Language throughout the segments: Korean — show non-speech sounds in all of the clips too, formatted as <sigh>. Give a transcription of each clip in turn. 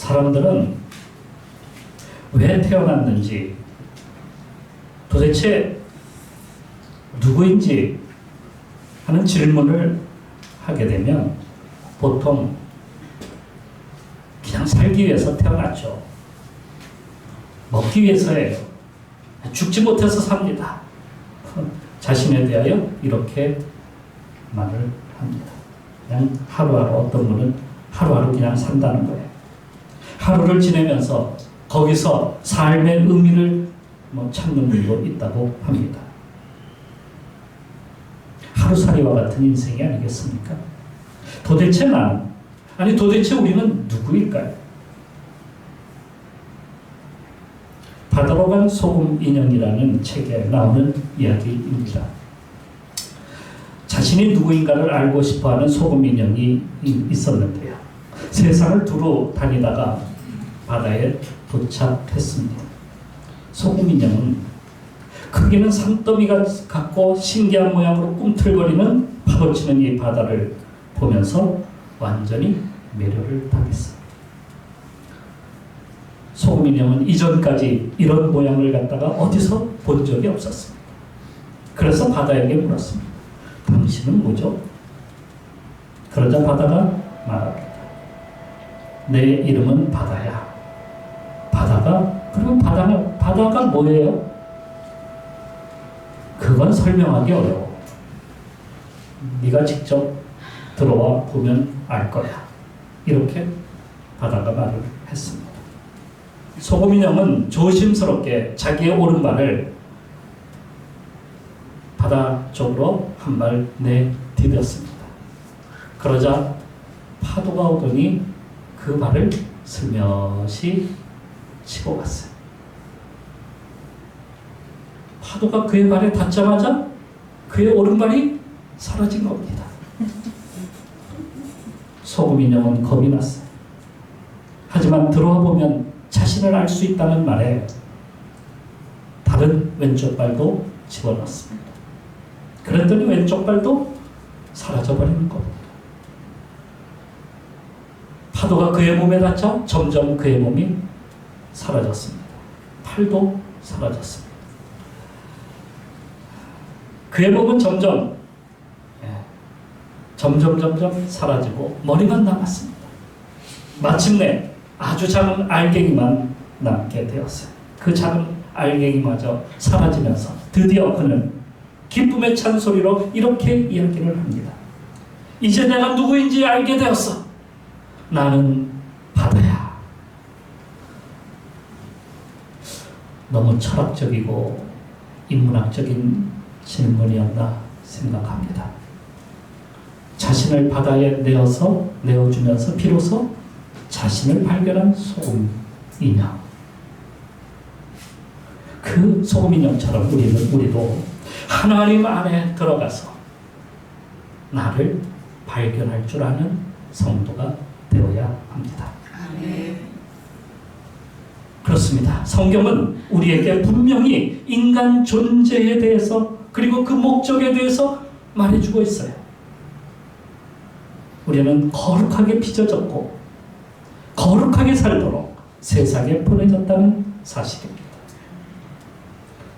사람들은 왜 태어났는지 도대체 누구인지 하는 질문을 하게 되면 보통 그냥 살기 위해서 태어났죠. 먹기 위해서예요. 죽지 못해서 삽니다. <laughs> 자신에 대하여 이렇게 말을 합니다. 그냥 하루하루 어떤 분은 하루하루 그냥 산다는 거예요. 하루를 지내면서 거기서 삶의 의미를 뭐 찾는 분도 있다고 합니다. 하루살이와 같은 인생이 아니겠습니까? 도대체 난, 아니 도대체 우리는 누구일까요? 바다로 간 소금 인형이라는 책에 나오는 이야기입니다. 자신이 누구인가를 알고 싶어하는 소금 인형이 있었는데요. 세상을 두루 다니다가 바다에 도착했습니다. 소금 인형은 크기는 산더미가 같고 신기한 모양으로 꿈틀거리는 파도치는 이 바다를 보면서 완전히 매료를 당했어요. 소금 인형은 이전까지 이런 모양을 갖다가 어디서 본 적이 없었습니다. 그래서 바다에게 물었습니다. 당신은 뭐죠? 그러자 바다가 말합니다. 내 이름은 바다야. 바다가 그럼 바다가 바다가 뭐예요? 그건 설명하기 어려워. 네가 직접 들어와 보면 알 거야. 이렇게 바다가 말을 했습니다. 소금 인형은 조심스럽게 자기의 오른발을 바다 쪽으로 한 발 내디뎠습니다. 그러자 파도가 오더니 그 발을 슬며시 치고 갔어요. 파도가 그의 발에 닿자마자 그의 오른발이 사라진 겁니다. 소금 인형은 겁이 났어요. 하지만 들어와 보면 자신을 알 수 있다는 말에 다른 왼쪽 발도 집어넣습니다. 그랬더니 왼쪽 발도 사라져버리는 겁니다. 파도가 그의 몸에 닿자 점점 그의 몸이 사라졌습니다. 팔도 사라졌습니다. 그의 몸은 점점 예, 점점 점점 사라지고 머리만 남았습니다. 마침내 아주 작은 알갱이만 남게 되었어요. 그 작은 알갱이마저 사라지면서 드디어 그는 기쁨의 찬소리로 이렇게 이야기를 합니다. 이제 내가 누구인지 알게 되었어. 나는 바다야. 너무 철학적이고 인문학적인 질문이었나 생각합니다. 자신을 바다에 내어서 내어주면서 비로소 자신을 발견한 소금 인형. 그 소금 인형처럼 우리는 우리도 하나님 안에 들어가서 나를 발견할 줄 아는 성도가 되어야 합니다. 그렇습니다. 성경은 우리에게 분명히 인간 존재에 대해서 그리고 그 목적에 대해서 말해주고 있어요. 우리는 거룩하게 빚어졌고 거룩하게 살도록 세상에 보내졌다는 사실입니다.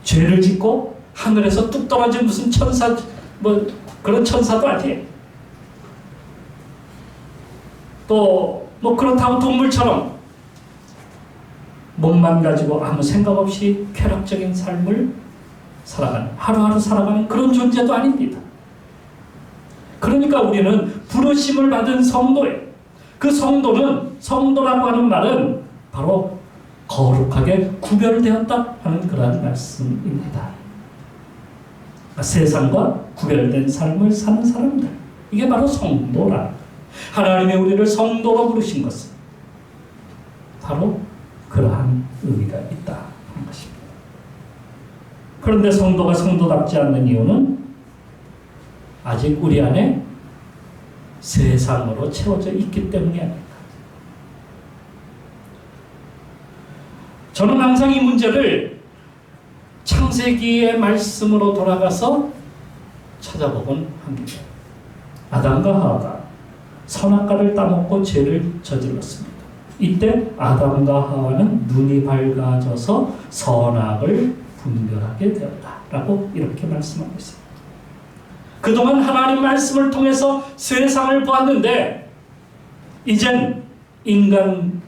죄를 짓고 하늘에서 뚝 떨어진 무슨 천사 뭐 그런 천사도 아니에요. 또 뭐 그렇다고 동물처럼 몸만 가지고 아무 생각 없이 쾌락적인 삶을 살아가는 하루하루 살아가는 그런 존재도 아닙니다. 그러니까 우리는 부르심을 받은 성도예요. 그 성도는 성도라고 하는 말은 바로 거룩하게 구별되었다 하는 그러한 말씀입니다. 세상과 구별된 삶을 사는 사람들 이게 바로 성도라. 하나님의 우리를 성도로 부르신 것은 바로 그러한 의미가 있다 하는 것입니다. 그런데 성도가 성도답지 않는 이유는 아직 우리 안에 세상으로 채워져 있기 때문이 아닐까. 저는 항상 이 문제를 창세기의 말씀으로 돌아가서 찾아보곤 합니다. 아담과 하와가 선악과를 따먹고 죄를 저질렀습니다. 이때 아담과 하와는 눈이 밝아져서 선악을 분별하게 되었다라고 이렇게 말씀하고 있습니다. 그동안 하나님 말씀을 통해서 세상을 보았는데 이젠 인간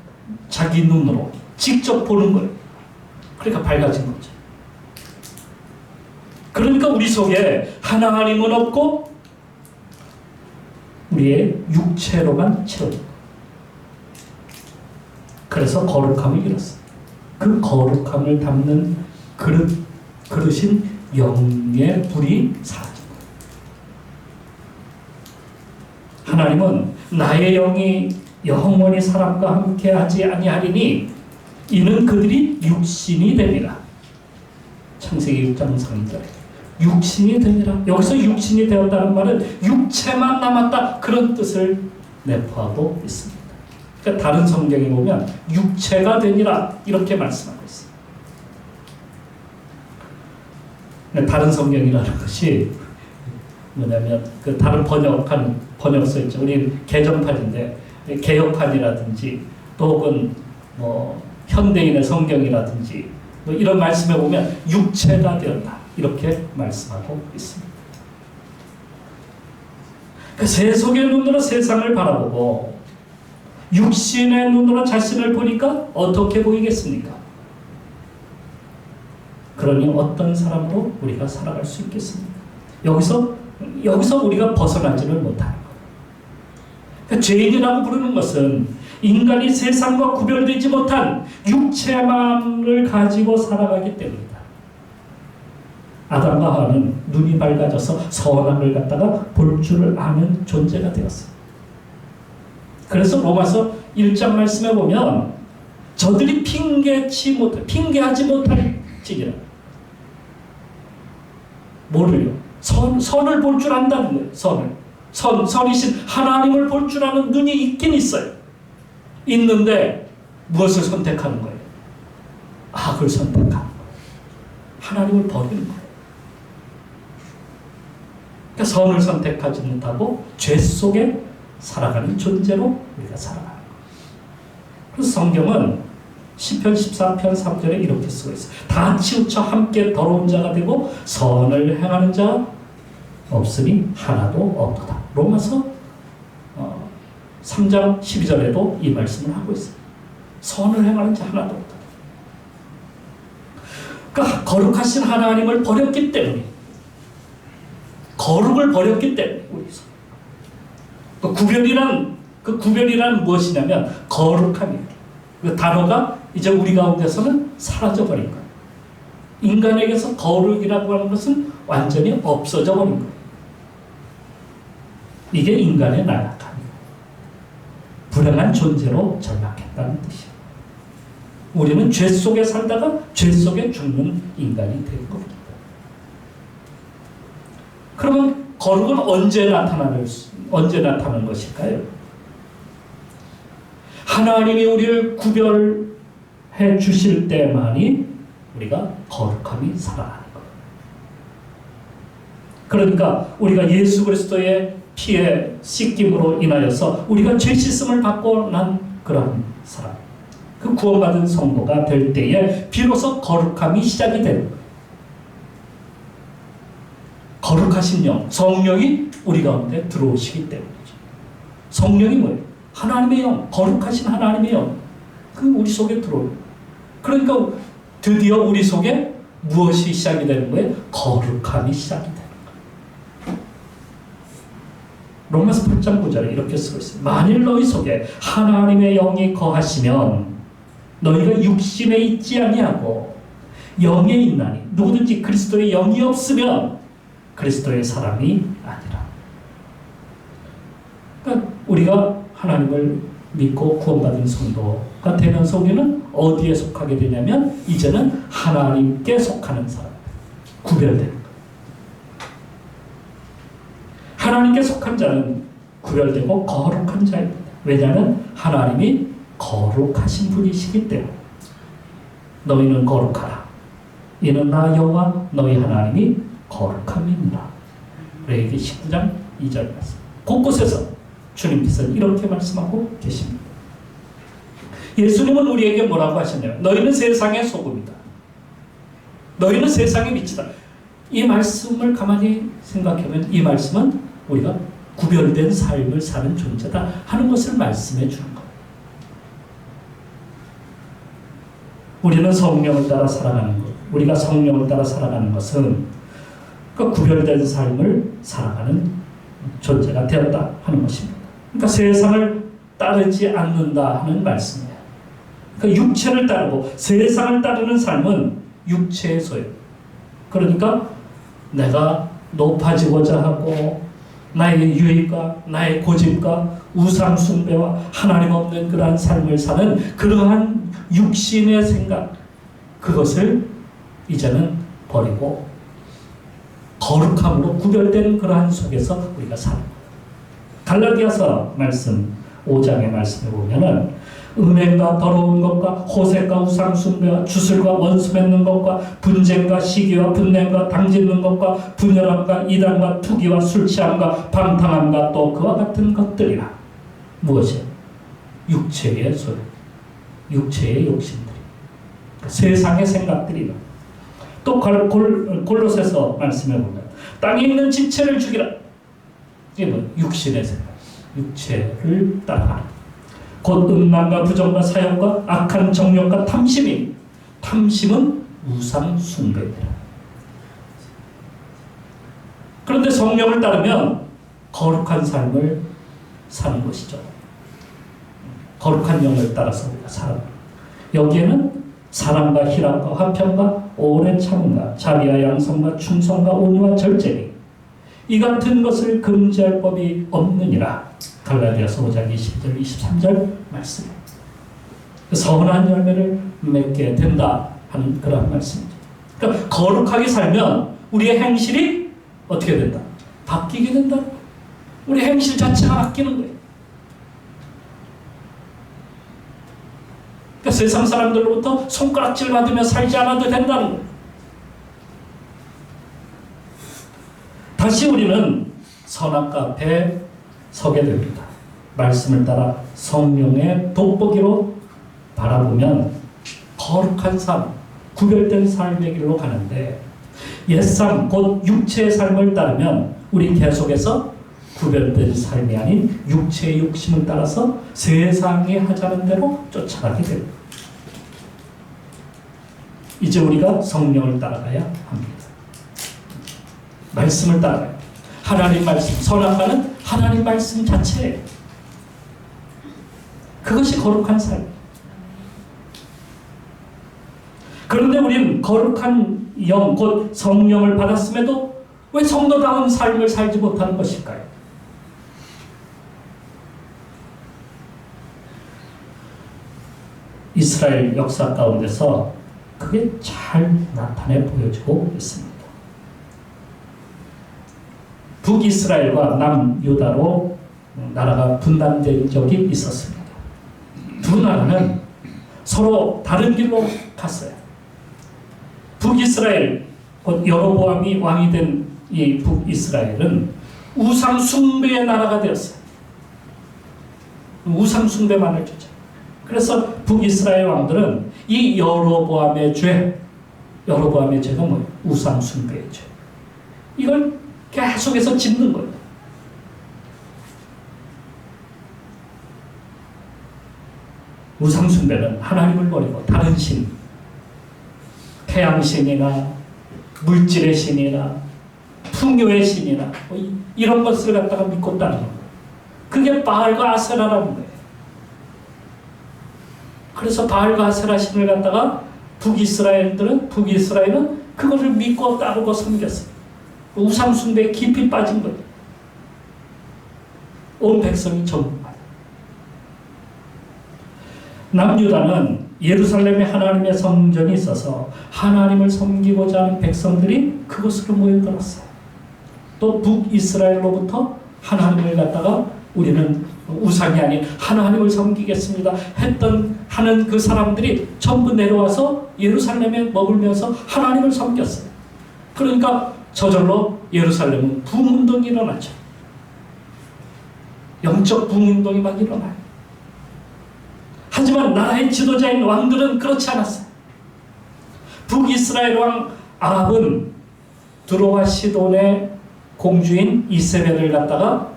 자기 눈으로 직접 보는 거예요. 그러니까 밝아진 거죠. 그러니까 우리 속에 하나님은 없고 우리의 육체로만 채워져. 그래서 거룩함을 잃었어. 그 거룩함을 담는 그릇, 그릇인 영의 불이 사라진 거예요. 하나님은 나의 영이 영원히 사람과 함께 하지 아니하리니 이는 그들이 육신이 되리라. 창세기 6장 3절에 육신이 되니라. 여기서 육신이 되었다는 말은 육체만 남았다 그런 뜻을 내포하고 있습니다. 그러니까 다른 성경에 보면 육체가 되니라 이렇게 말씀하고 있습니다. 다른 성경이라는 것이 뭐냐면 그 다른 번역한 번역서 있죠. 우리 개정판인데 개혁판이라든지 또 혹은 뭐 현대인의 성경이라든지 뭐 이런 말씀에 보면 육체가 되었다 이렇게 말씀하고 있습니다. 그 세속의 눈으로 세상을 바라보고 육신의 눈으로 자신을 보니까 어떻게 보이겠습니까? 그러니 어떤 사람으로 우리가 살아갈 수 있겠습니까? 여기서 여기서 우리가 벗어나지를 못하는 거예요. 그러니까 죄인이라고 부르는 것은 인간이 세상과 구별되지 못한 육체만을 가지고 살아가기 때문이다. 아담과 하와는 눈이 밝아져서 선악을 갖다가 볼 줄을 아는 존재가 되었어요. 그래서 로마서 1장 말씀에 보면 저들이 핑계치 못, 핑계하지 못할 지기라. 뭐를요? 선, 선을 볼 줄 안다는 거예요. 선을. 선, 선이신 하나님을 볼 줄 아는 눈이 있긴 있어요. 있는데 무엇을 선택하는 거예요? 악을 선택하는 거예요. 하나님을 버리는 거예요. 그러니까 선을 선택하지 못하고 죄 속에 살아가는 존재로 우리가 살아가는 거예요. 그래서 성경은 10편 14편 3절에 이렇게 쓰고 있어요. 다 치우쳐 함께 더러운 자가 되고 선을 행하는 자 없으니 하나도 없도다. 로마서 어, 3장 12절에도 이 말씀을 하고 있어요. 선을 행하는 자 하나도 없다. 그러니까 거룩하신 하나님을 버렸기 때문에 거룩을 버렸기 때문에 우리 그 구별이란 그 구별이란 무엇이냐면 거룩함입니다. 그 단어가 이제 우리 가운데서는 사라져 버린 거예요. 인간에게서 거룩이라고 하는 것은 완전히 없어져 버린 거예요. 이게 인간의 나약함이에요. 불행한 존재로 전락했다는 뜻이에요. 우리는 죄 속에 살다가 죄 속에 죽는 인간이 된 겁니다. 그러면 거룩은 언제 나타나는 언제 나타나는 것일까요? 하나님이 우리를 구별해 주실 때만이 우리가 거룩함이 살아나는 거예요. 그러니까 우리가 예수 그리스도의 피의 씻김으로 인하여서 우리가 죄 씻음을 받고 난 그런 사람, 그 구원받은 성도가 될 때에 비로소 거룩함이 시작이 되는 거예요. 거룩하신 영, 성령이 우리 가운데 들어오시기 때문이죠. 성령이 뭐예요? 하나님의 영, 거룩하신 하나님의 영, 그 우리 속에 들어오요. 그러니까 드디어 우리 속에 무엇이 시작이 되는 거예요? 거룩함이 시작이 되는 거예요. 로마서 8장 9절에 이렇게 쓰고 있어요. 만일 너희 속에 하나님의 영이 거하시면 너희가 육신에 있지 아니하고 영에 있나니 누구든지 그리스도의 영이 없으면 그리스도의 사람이 아니라. 우리가 하나님을 믿고 구원받은 성도가 되면서 우리는 어디에 속하게 되냐면 이제는 하나님께 속하는 사람, 구별되는 것. 하나님께 속한 자는 구별되고 거룩한 자입니다. 왜냐하면 하나님이 거룩하신 분이시기 때문에 너희는 거룩하라. 이는 나 여호와 너희 하나님이 거룩함이니라. 레기 19장 2절 말씀. 곳곳에서 주님께서 이렇게 말씀하고 계십니다. 예수님은 우리에게 뭐라고 하셨냐면 너희는 세상의 소금이다. 너희는 세상의 빛이다. 이 말씀을 가만히 생각해보면 이 말씀은 우리가 구별된 삶을 사는 존재다 하는 것을 말씀해 주는. 우리는 성령을 따라 살아가는 것, 우리가 성령을 따라 살아가는 것은 그 구별된 삶을 살아가는 존재가 되었다 하는 것입니다. 그러니까 세상을 따르지 않는다 하는 말씀이에요. 그 육체를 따르고 세상을 따르는 삶은 육체의 소유. 그러니까 내가 높아지고자 하고 나의 유익과 나의 고집과 우상 숭배와 하나님 없는 그러한 삶을 사는 그러한 육신의 생각 그것을 이제는 버리고 거룩함으로 구별된 그러한 속에서 우리가 사는. 갈라디아서 말씀 5장의 말씀에 보면은 음행과 더러운 것과 호색과 우상 숭배와 주술과 원수 맺는 것과 분쟁과 시기와 분냄과 당짓는 것과 분열함과 이단과 투기와 술 취함과 방탕함과 또 그와 같은 것들이라. 무엇이? 육체의 소유 육체의 욕심들이. 세상의 생각들이라 또 골, 골, 골로새서 말씀해 보면 땅에 있는 지체를 죽이라 이게 뭐 육신의 생각 육체를 따라가는 곧 음란과 부정과 사욕과 악한 정욕과 탐심이 탐심은 우상 숭배입니다. 그런데 성령을 따르면 거룩한 삶을 사는 것이죠. 거룩한 영을 따라서 우리가 살아. 여기에는 사랑과 희락과 화평과 오랜 참음과 자비와 양성과 충성과 온유와 절제니 이 같은 것을 금지할 법이 없느니라. 갈라디아서 5장 20절 23절 말씀. 선한 열매를 맺게 된다 하는 그런 말씀이죠. 그러니까 거룩하게 살면 우리의 행실이 어떻게 된다? 바뀌게 된다. 우리 행실 자체가 바뀌는 거예요. 그러니까 세상 사람들로부터 손가락질 받으며 살지 않아도 된다는 거예요. 다시 우리는 선악과 앞에 서게 됩니다. 말씀을 따라 성령의 돋보기로 바라보면 거룩한 삶, 구별된 삶의 길로 가는데 옛삶, 곧 육체의 삶을 따르면 우리 계속해서 구별된 삶이 아닌 육체의 욕심을 따라서 세상에 하자는 대로 쫓아가게 됩니다. 이제 우리가 성령을 따라가야 합니다. 말씀을 따라가요. 하나님 말씀, 선악과는 하나님 말씀 자체예요. 그것이 거룩한 삶. 그런데 우리는 거룩한 영, 곧 성령을 받았음에도 왜 성도다운 삶을 살지 못하는 것일까요? 이스라엘 역사 가운데서 그게 잘 나타내 보여지고 있습니다. 북이스라엘과 남유다로 나라가 분단된 적이 있었습니다. 두 나라는 서로 다른 길로 갔어요. 북이스라엘, 곧 여로보암이 왕이 된 이 북이스라엘은 우상 숭배의 나라가 되었어요. 우상 숭배만을 주죠. 그래서 북이스라엘 왕들은 이 여로보암의 죄, 여로보암의 죄가 뭐예요? 우상 숭배의 죄. 이걸 계속해서 짓는 거예요. 우상숭배는 하나님을 버리고 다른 신, 태양신이나 물질의 신이나 풍요의 신이나 뭐 이런 것을 갖다가 믿고 따르는 거예요. 그게 바알과 아세라라는 거예요. 그래서 바알과 아세라 신을 갖다가 북이스라엘들은 북이스라엘은 그것을 믿고 따르고 섬겼어요. 우상숭배에 깊이 빠진 거예요. 온 백성이 전부. 남유다는 예루살렘에 하나님의 성전이 있어서 하나님을 섬기고자 하는 백성들이 그곳으로 모여들었어요. 또 북이스라엘로부터 하나님을 갖다가 우리는 우상이 아닌 하나님을 섬기겠습니다 했던 하는 그 사람들이 전부 내려와서 예루살렘에 머물면서 하나님을 섬겼어요. 그러니까 저절로 예루살렘은 붕운동이 일어나죠. 영적 붕운동이 막 일어나요. 한 하지만 나라의 지도자인 왕들은 그렇지 않았어요. 북이스라엘 왕 아합은 드로와 시돈의 공주인 이세벨을 갖다가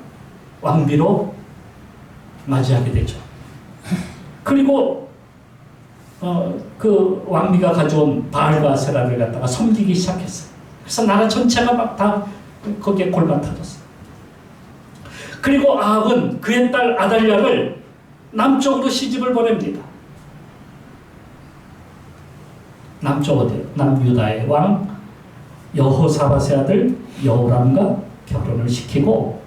왕비로 맞이하게 되죠. 그리고 어, 그 왕비가 가져온 바알과 세라를 갖다가 섬기기 시작했어요. 그래서 나라 전체가 막 다 거기에 골만 터졌어요. 그리고 아합은 그의 딸 아달랴를 남쪽으로 시집을 보냅니다. 남쪽 어디? 남유다의 왕 여호사밧의 아들 여호람과 결혼을 시키고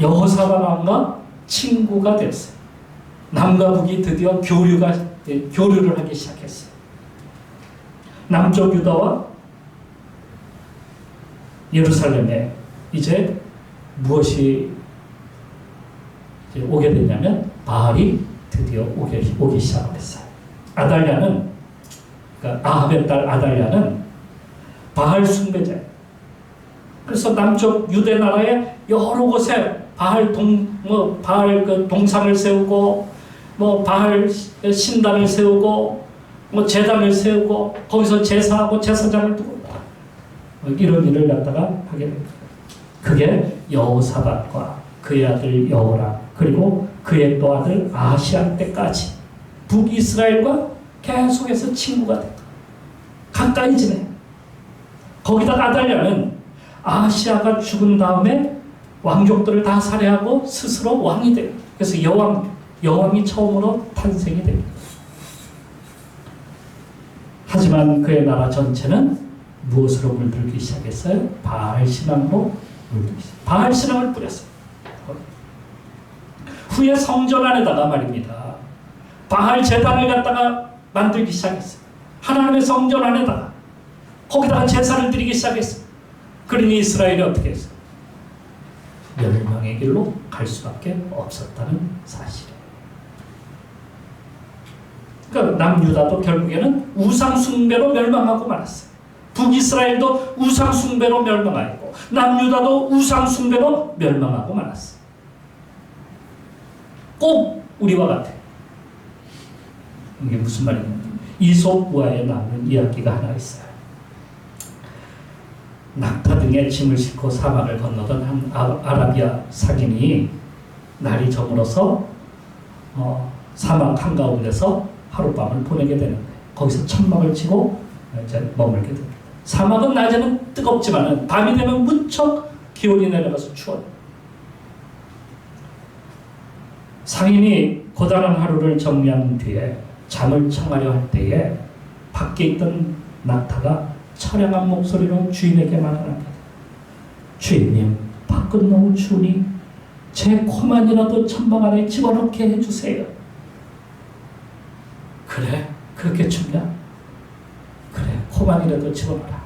여호사밧 왕과 친구가 됐어요. 남과 북이 드디어 교류가 예, 교류를 하기 시작했어요. 남쪽 유다와 예루살렘에 이제 무엇이 이제 오게 되냐면 바알이 드디어 오게, 오기 시작했어요. 아달랴는 그러니까 아합의 딸 아달랴는 바알 숭배자예요. 그래서 남쪽 유대 나라의 여러 곳에 바알 동뭐 바알 그 동상을 세우고 뭐 바알 신단을 세우고 뭐 제단을 세우고 거기서 제사하고 제사장을 두고 뭐 이런 일을 갖다가 하게 됩니다. 그게 여호사밧과 그의 아들 여호람 그리고 그의 또 아들 아시아 때까지 북이스라엘과 계속해서 친구가 돼. 가까이 지내. 거기다가 아달랴는 아시아가 죽은 다음에 왕족들을 다 살해하고 스스로 왕이 돼. 그래서 여왕 여왕이 처음으로 탄생이 됩니다. 하지만 그의 나라 전체는 무엇으로 물들기 시작했어요? 바알 신앙으로 물들기 시작. 바알 신앙을 뿌렸어요. 후에 성전 안에다가 말입니다. 바알 제단을 갖다가 만들기 시작했어요. 하나님의 성전 안에다가 거기다가 제사를 드리기 시작했어요. 그러니 이스라엘이 어떻게 했어요? 멸망의 길로 갈 수밖에 없었다는 사실이에요. 그러니까 남유다도 결국에는 우상 숭배로 멸망하고 말았어요. 북이스라엘도 우상숭배로 멸망하고 남유다도 우상숭배로 멸망하고 말았어요. 꼭 우리와 같아. 이게 무슨 말이냐면 이솝우화에 나오는 이야기가 하나 있어요. 낙타 등에 짐을 싣고 사막을 건너던 한 아- 아라비아 상인이 날이 저물어서 어, 사막 한가운데서 하룻밤을 보내게 되는데 거기서 천막을 치고 이제 머물게 됩니다. 사막은 낮에는 뜨겁지만 밤이 되면 무척 기온이 내려가서 추워요. 상인이 고단한 하루를 정리한 뒤에 잠을 청하려 할 때에 밖에 있던 낙타가 처량한 목소리로 주인에게 말합니다. 주인님, 밖은 너무 추우니 제 코만이라도 천막 안에 집어넣게 해주세요. 그래, 그렇게 춥냐? 코만이라도 집어넣어라.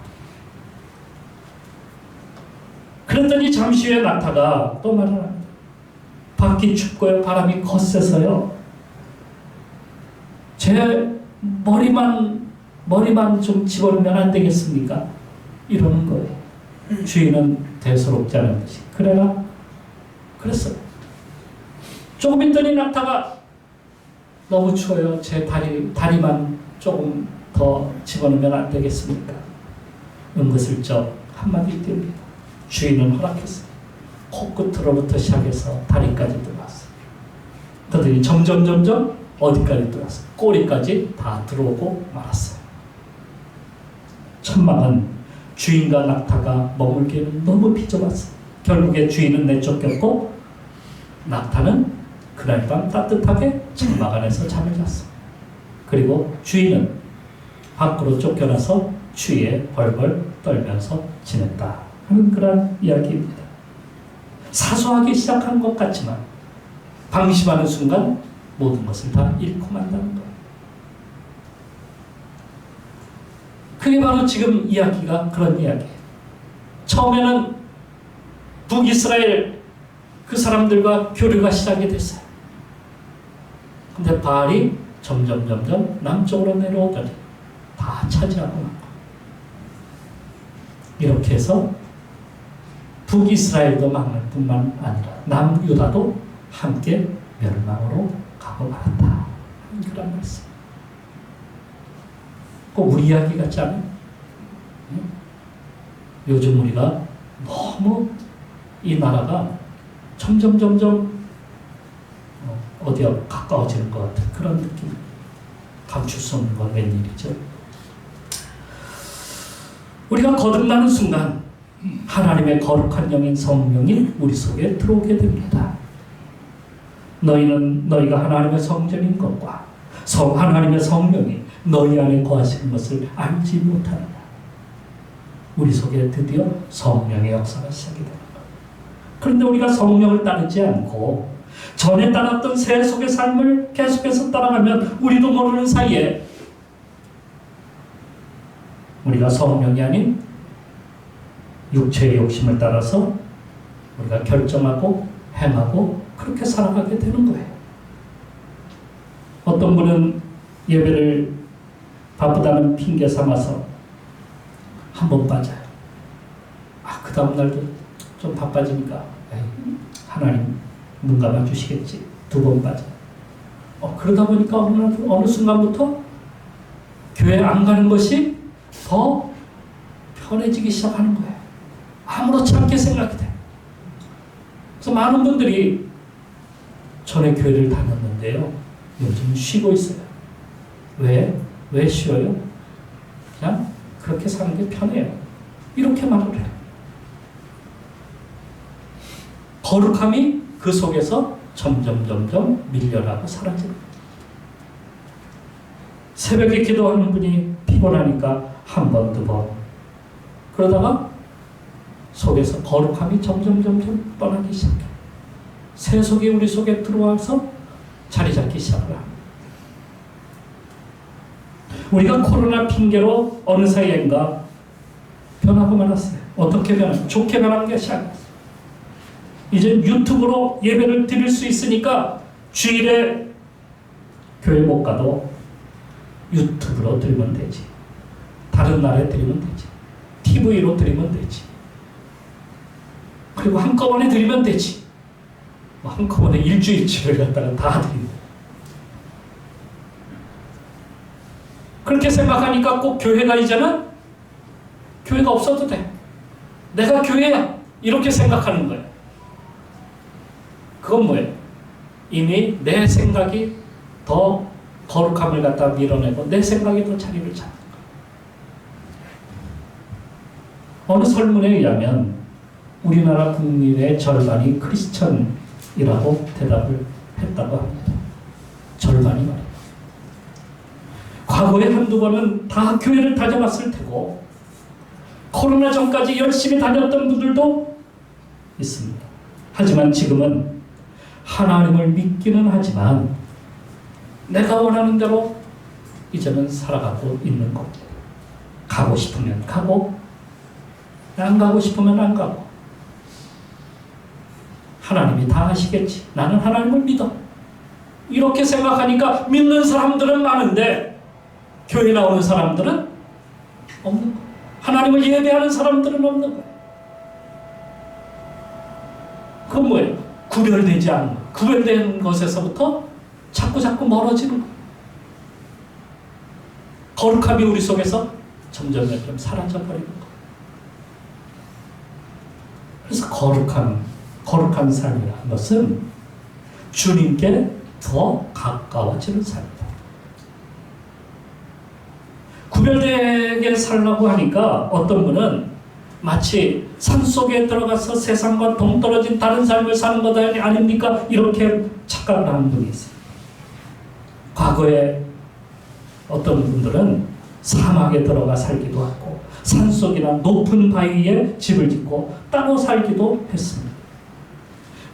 그랬더니 잠시 후에 낙타가 또 말을 합니다. 밖이 춥고요, 바람이 거세서요. 제 머리만 머리만 좀 집어넣으면 안 되겠습니까? 이러는 거예요. 주인은 대수롭지 않은 듯이 그래라 그랬어요. 조금 있더니 낙타가 너무 추워요. 제 다리 다리만 조금 더 집어넣으면 안 되겠습니까? 은근슬쩍 한마디 띄웁니다. 주인은 허락했어요. 코끝으로부터 시작해서 다리까지 들어왔어요. 그러더니 점점 점점 어디까지 들어왔어요? 꼬리까지 다 들어오고 말았어요. 천막은 주인과 낙타가 머물기에는 너무 비좁았어요. 결국에 주인은 내쫓겼고 낙타는 그날 밤 따뜻하게 천막 안에서 잠을 잤어요. 그리고 주인은 밖으로 쫓겨나서 추위에 벌벌 떨면서 지냈다 하는 그런 이야기입니다. 사소하게 시작한 것 같지만 방심하는 순간 모든 것을 다 잃고 만다는 거예요. 그게 바로 지금 이야기가 그런 이야기예요. 처음에는 북이스라엘 그 사람들과 교류가 시작이 됐어요. 근데 바알이 점점 점점 남쪽으로 내려오더니 다 차지하고. 이렇게 해서 북이스라엘도 망할 뿐만 아니라 남유다도 함께 멸망으로 가고 말았다. 그런 말씀. 꼭 우리 이야기 같지 않아요? 응? 요즘 우리가 너무 이 나라가 점점 점점 어, 어디야 가까워지는 것 같은 그런 느낌. 감출 수 없는 건 웬일이죠? 우리가 거듭나는 순간 하나님의 거룩한 영인 성령이 우리 속에 들어오게 됩니다. 너희는 너희가 하나님의 성전인 것과 성 하나님의 성령이 너희 안에 거하시는 것을 알지 못하느냐. 우리 속에 드디어 성령의 역사가 시작이 되는 것. 그런데 우리가 성령을 따르지 않고 전에 따랐던 새 속의 삶을 계속해서 따라가면 우리도 모르는 사이에 우리가 성령이 아닌 육체의 욕심을 따라서 우리가 결정하고 행하고 그렇게 살아가게 되는 거예요. 어떤 분은 예배를 바쁘다는 핑계 삼아서 한 번 빠져요. 아, 그 다음날도 좀 바빠지니까 하나님 눈 감아 주시겠지. 두 번 빠져. 어, 그러다 보니까 어느, 날, 어느 순간부터 교회 안 가는 것이 더 편해지기 시작하는 거예요. 아무렇지 않게 생각이 돼. 그래서 많은 분들이 전에 교회를 다녔는데요. 요즘 쉬고 있어요. 왜? 왜 쉬어요? 그냥 그렇게 사는 게 편해요. 이렇게 말을 해요. 거룩함이 그 속에서 점점 점점 밀려나고 거예요. 새벽에 기도하는 분이 피곤하니까 한 번, 두 번. 그러다가 속에서 거룩함이 점점 점점 떠나기 시작해. 새 속이 우리 속에 들어와서 자리 잡기 시작합니다. 우리가 코로나 핑계로 어느 사이인가 변하고 말았어요. 어떻게 변한? 좋게 변한 게 시작했어요. 이제 유튜브로 예배를 드릴 수 있으니까 주일에 교회 못 가도 유튜브로 드리면 되지. 다른 날에 드리면 되지. TV로 드리면 되지. 그리고 한꺼번에 드리면 되지. 뭐 한꺼번에 일주일치를 갖다가 다 드리고. 그렇게 생각하니까 꼭 교회가 이제는 교회가 없어도 돼. 내가 교회야. 이렇게 생각하는 거예요. 그건 뭐예요? 이미 내 생각이 더 거룩함을 갖다 밀어내고 내 생각이 더 자리를 잡는 거예요. 어느 설문에 의하면 우리나라 국민의 절반이 크리스천이라고 대답을 했다고 합니다. 절반이 말이에요. 과거에 한두 번은 다 교회를 다녀봤을 테고 코로나 전까지 열심히 다녔던 분들도 있습니다. 하지만 지금은 하나님을 믿기는 하지만 내가 원하는 대로 이제는 살아가고 있는 겁니다. 가고 싶으면 가고 안 가고 싶으면 안 가고 하나님이 다 하시겠지. 나는 하나님을 믿어. 이렇게 생각하니까 믿는 사람들은 많은데 교회 나오는 사람들은 없는 거예요. 하나님을 예배하는 사람들은 없는 거예요. 그건 뭐예요? 구별되지 않는 거. 구별된 것에서부터 자꾸 자꾸 멀어지는 거. 거룩함이 우리 속에서 점점 점점 사라져 버리는 거. 그래서 거룩한 거룩한 삶이라는 것은 주님께 더 가까워지는 삶이다. 구별되게 살라고 하니까 어떤 분은 마치 산 속에 들어가서 세상과 동떨어진 다른 삶을 사는 것 아닙니까? 이렇게 착각을 하는 분이 있어요. 과거에 어떤 분들은 사막에 들어가 살기도 하고 산속이나 높은 바위에 집을 짓고 따로 살기도 했습니다.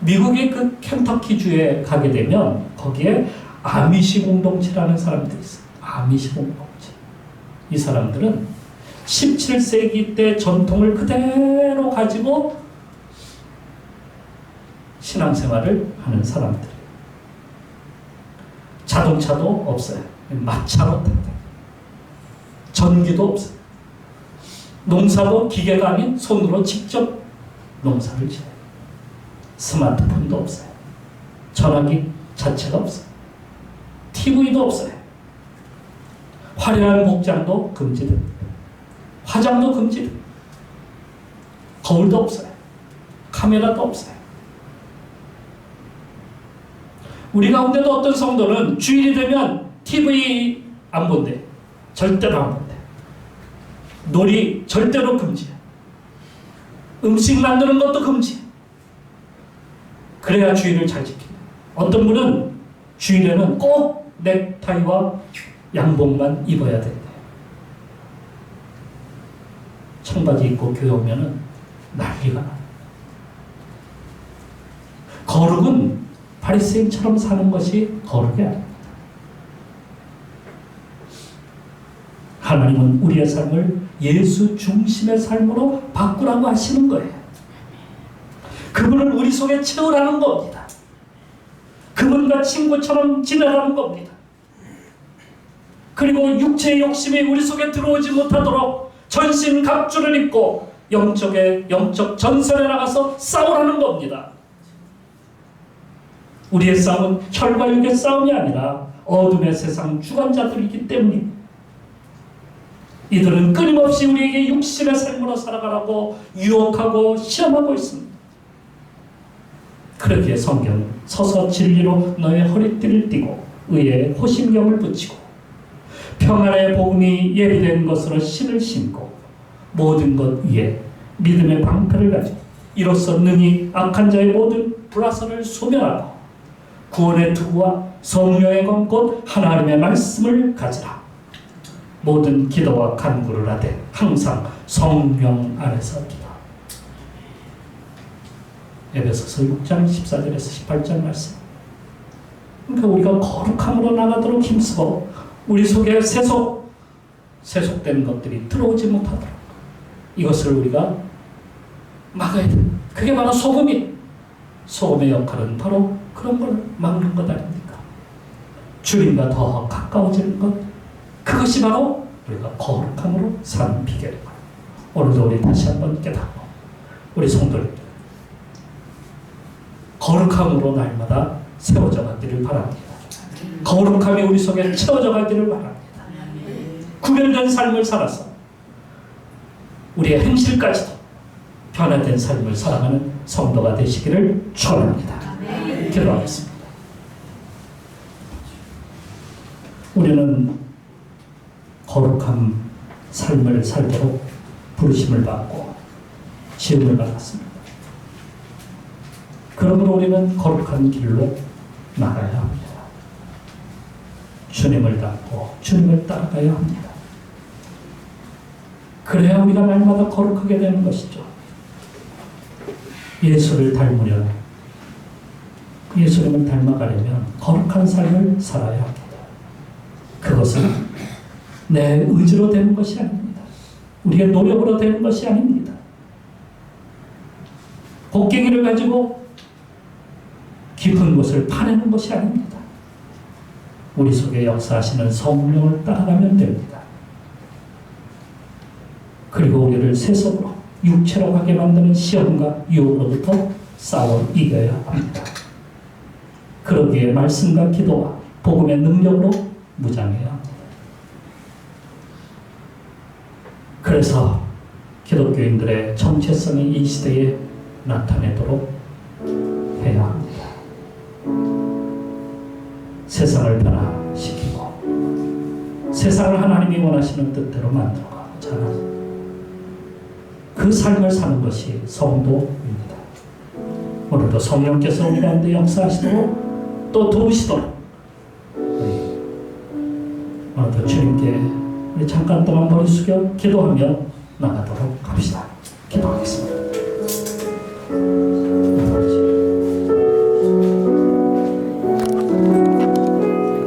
미국의 그 켄터키주에 가게 되면 거기에 아미시 공동체라는 사람들이 있어요. 아미시 공동체. 이 사람들은 17세기 때 전통을 그대로 가지고 신앙생활을 하는 사람들이에요. 자동차도 없어요. 마차로 탄다. 전기도 없어요. 농사도 기계가 아닌 손으로 직접 농사를 지어요. 스마트폰도 없어요. 전화기 자체가 없어요. TV도 없어요. 화려한 복장도 금지됩니다. 화장도 금지됩니다. 거울도 없어요. 카메라도 없어요. 우리 가운데도 어떤 성도는 주일이 되면 TV 안 본대. 절대로 안 본대. 놀이 절대로 금지야. 음식 만드는 것도 금지. 그래야 주일을 잘 지킨다. 어떤 분은 주일에는 꼭 넥타이와 양복만 입어야 된대. 청바지 입고 교회 오면은 난리가 나. 거룩은 바리새인처럼 사는 것이 거룩이 아닙니다. 하나님은 우리의 삶을 예수 중심의 삶으로 바꾸라고 하시는 거예요. 그분을 우리 속에 채우라는 겁니다. 그분과 친구처럼 지내라는 겁니다. 그리고 육체의 욕심이 우리 속에 들어오지 못하도록 전신 갑주를 입고 영적의 영적 전선에 나가서 싸우라는 겁니다. 우리의 싸움은 혈과 육의 싸움이 아니라 어둠의 세상 주관자들이기 때문입니다. 이들은 끊임없이 우리에게 육신의 삶으로 살아가라고 유혹하고 시험하고 있습니다. 그렇기에 성경 서서 진리로 너의 허리띠를 띠고 의에 호심경을 붙이고 평안의 복음이 예비된 것으로 신을 신고 모든 것 위에 믿음의 방패를 가지고 이로써 능히 악한 자의 모든 불화설을 소멸하고 구원의 투구와 성령의 검곧 하나님의 말씀을 가지라 모든 기도와 간구를 하되 항상 성령 안에서 기도 에베소서 6장 14절에서 18절 말씀 그러니까 우리가 거룩함으로 나가도록 힘쓰고 우리 속에 세속 세속된 것들이 들어오지 못하도록 이것을 우리가 막아야 돼. 그게 바로 소금이 소금의 역할은 바로 그런 걸 막는 것 아닙니까? 주님과 더 가까워지는 것 그것이 바로 우리가 거룩함으로 사는 비결이고 오늘도 우리 다시 한번 깨닫고 우리 성도들 거룩함으로 날마다 세워져 가기를 바랍니다. 거룩함이 우리 속에 채워져 가기를 바랍니다. 구별된 삶을 살아서 우리의 행실까지도 변화된 삶을 살아가는 성도가 되시기를 축원합니다. 기도하겠습니다. 우리는 거룩한 삶을 살도록 부르심을 받고 지음을 받았습니다. 그러므로 우리는 거룩한 길로 나가야 합니다. 주님을 닮고 주님을 따라가야 합니다. 그래야 우리가 날마다 거룩하게 되는 것이죠. 예수를 닮으려 예수님을 닮아가려면 거룩한 삶을 살아야 합니다. 그것은 내 의지로 되는 것이 아닙니다. 우리의 노력으로 되는 것이 아닙니다. 곡괭이를 가지고 깊은 곳을 파내는 것이 아닙니다. 우리 속에 역사하시는 성령을 따라가면 됩니다. 그리고 우리를 세속으로 육체로 가게 만드는 시험과 유혹으로부터 싸워 이겨야 합니다. 그러기에 말씀과 기도와 복음의 능력으로 무장해야 합니다. 그래서 기독교인들의 정체성이 이 시대에 나타내도록 해야 합니다. 세상을 변화시키고 세상을 하나님이 원하시는 뜻대로 만들어가고자 하는 그 삶을 사는 것이 성도입니다. 오늘도 성령께서 우리 가운데 역사하시도록 또 도우시도록 오늘도 주님께 잠깐 동안 머리 숙여 기도하며 나가도록 합시다. 기도하겠습니다.